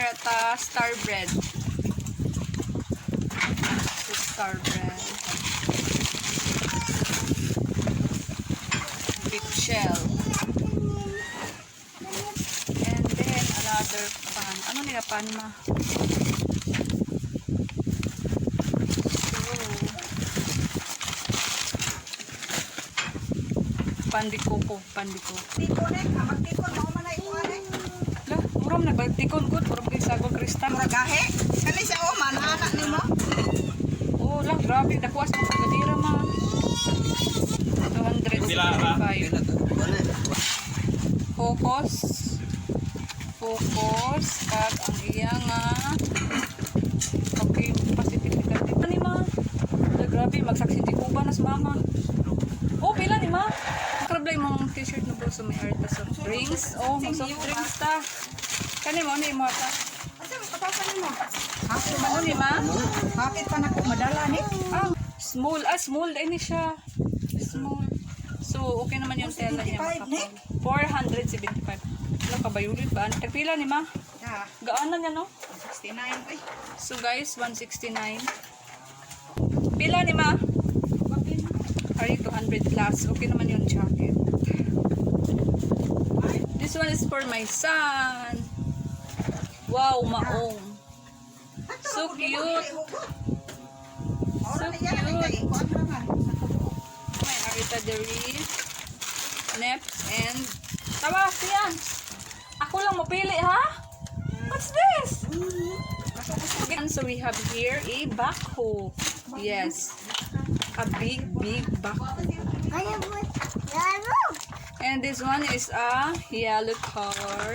here at uh, Star Bread. Star Bread. Beef shell. And then another pan. Ano nila pan ma? So, pan di coco, pan di coco. Eh, amag tikon, mo man ay kuha eh. Lah, muram na bagtikon gud, muram kay sagol kristal. Mura gahe. Kani sa o, mana-anak ni mo. Oh, lang grabe, nakuas mo sa gadira ma. 275. Focus. Focus kag ang iya nga Okay, positive negative. Ano ni ma? Grabe, magsaksi di kuba na sa mama. Oh, pila ni ma? Makrablay mong t-shirt na bro sa may art sa soft drinks. Oh, mag soft drinks ta. Kani mo ni mo ta. Asa mo patasan ni mo? Hapit Ano ni ma? Hapit pa na ko madala ni. Ah, small. Ah, small. Ay, ni siya. Small. So, okay naman yung tela niya. 75, ne? makapal. 475. Wala ka ba? Tagpila ni ma? Ya, Gaan na niya, no? 69 ay. So, guys, 169. Pila ni ma? Ari, 200 plus. Okay naman yung jacket. This one is for my son. Wow, maong. So cute. So cute. May Arita Deri, Neps, and... Tawa, siyan! Ako lang mapili, ha? What's this? And so we have here a backhoe. Yes. A big, big backhoe. And this one is a yellow color.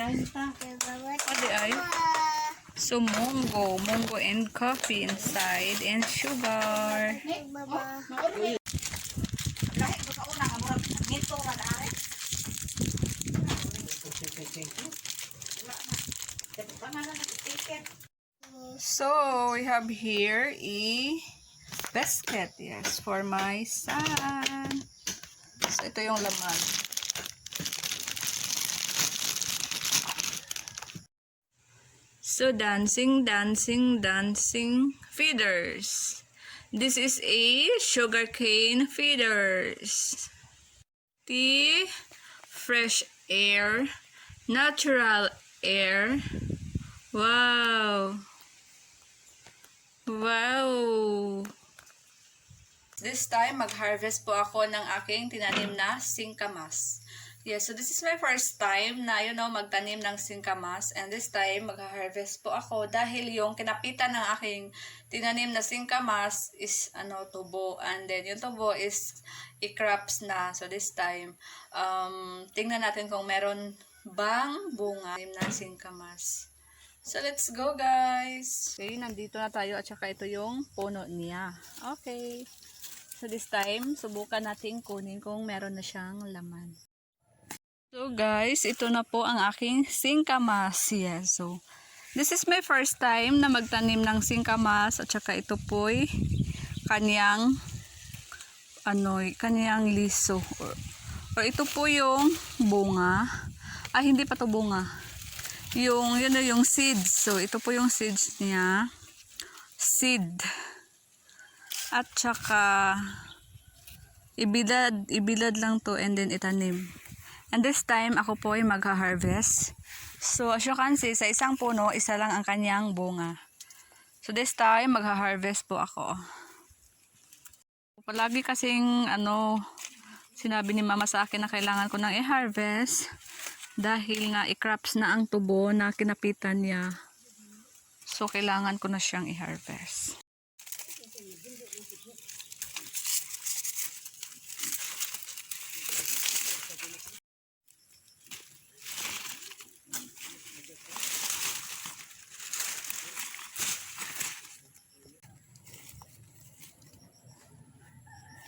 30. Pwede ay. So, mango. Mango and coffee inside and sugar. So, we have here a basket. Yes, for my son. So, ito yung laman. So, dancing, dancing, dancing feeders. This is a sugarcane feeders. The fresh air, natural air. Wow. Wow. This time, mag-harvest po ako ng aking tinanim na singkamas. Yes, so this is my first time na, you know, magtanim ng singkamas. And this time, mag-harvest po ako dahil yung kinapitan ng aking tinanim na singkamas is, ano, tubo. And then, yung tubo is i-crops na. So, this time, um, tingnan natin kung meron bang bunga ng singkamas. So, let's go, guys. Okay, nandito na tayo at saka ito yung puno niya. Okay. So, this time, subukan natin kunin kung meron na siyang laman. So, guys, ito na po ang aking singkamas. Yes, so, this is my first time na magtanim ng singkamas at saka ito po'y kanyang ano, kanyang liso. Or, or ito po yung bunga. Ah, hindi pa to bunga yung yun na yung seeds. So ito po yung seeds niya. Seed. At saka ibilad, ibilad lang to and then itanim. And this time ako po ay magha-harvest. So as you can see, sa isang puno, isa lang ang kanyang bunga. So this time magha-harvest po ako. Palagi kasing ano sinabi ni mama sa akin na kailangan ko nang i-harvest dahil nga i-crops na ang tubo na kinapitan niya. So, kailangan ko na siyang i-harvest.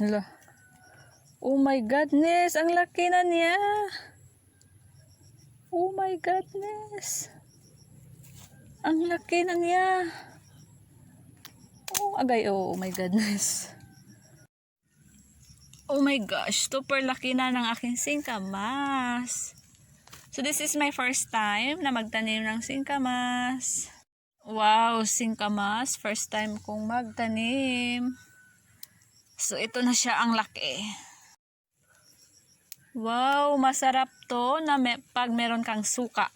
Hala. Oh my goodness, ang laki na niya. Oh my goodness. Ang laki na niya. Oh, agay, oh, oh my goodness. Oh my gosh, super laki na ng aking singkamas. So this is my first time na magtanim ng singkamas. Wow, singkamas. First time kong magtanim. So ito na siya ang laki. Wow, masarap to na me- pag meron kang suka.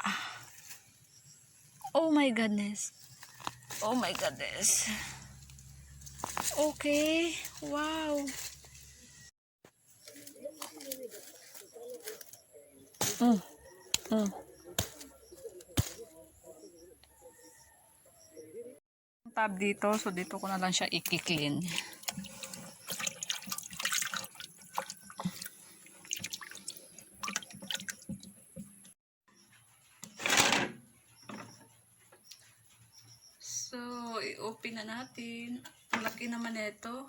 Oh my goodness. Oh my goodness. Okay. Wow. Mm. Mm. Tab dito, so dito ko na lang siya i-clean. So, i-open na natin. Ang laki naman ito.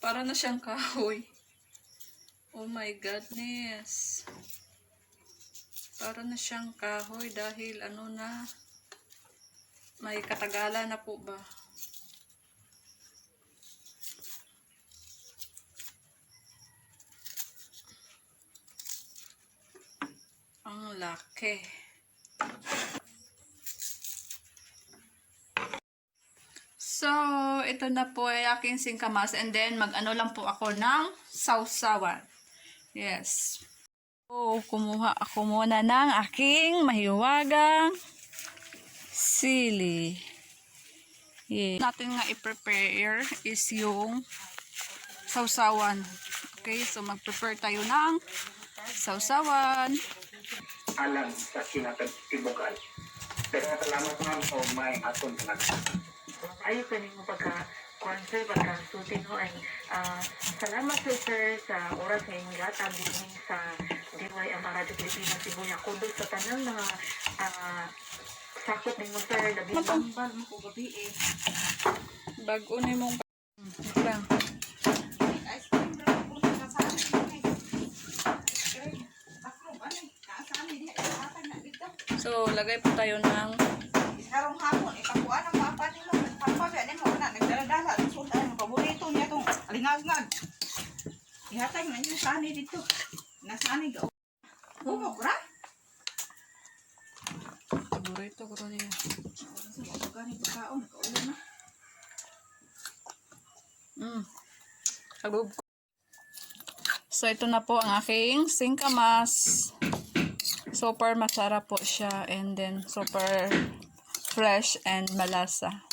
Para na siyang kahoy. Oh my goodness. Para na siyang kahoy dahil ano na, may katagala na po ba? Ang laki. So, ito na po ay aking singkamas and then mag-ano lang po ako ng sausawan. Yes. So, kumuha ako muna ng aking mahiwagang sili. Yeah. Natin nga i-prepare is yung sausawan. Okay, so mag-prepare tayo ng sausawan. Alam sa kinatagtibukan. Pero salamat ma'am o may aton na ayo kani mo pagka kuan sir pagka sutin ho ay ah, salamat sir sir sa oras nga inyong gatang din sa DY Amara de Pilipinas Sibuya kundo sa tanang mga ah, sakot ninyo sir labi bambal mo ko gabi eh Bago ni mong Wait lang. Ice cream daw ko sa sa amin. Baklong ano? Nasa amin di ay na dito. So, lagay po tayo ng Karong hapon ipakuan ang papa nimo. Papa ba nimo na nagdala-dala sultan ang paborito niya tong alingagngag. Ihatag na niyo sa ani dito. Nasani ga. Humok ra? paborito ko to niya. Sa mga gani pagkaon kaulan na. Mm. Ko. So, ito na po ang aking singkamas. Super masarap po siya and then super fresh and malasa.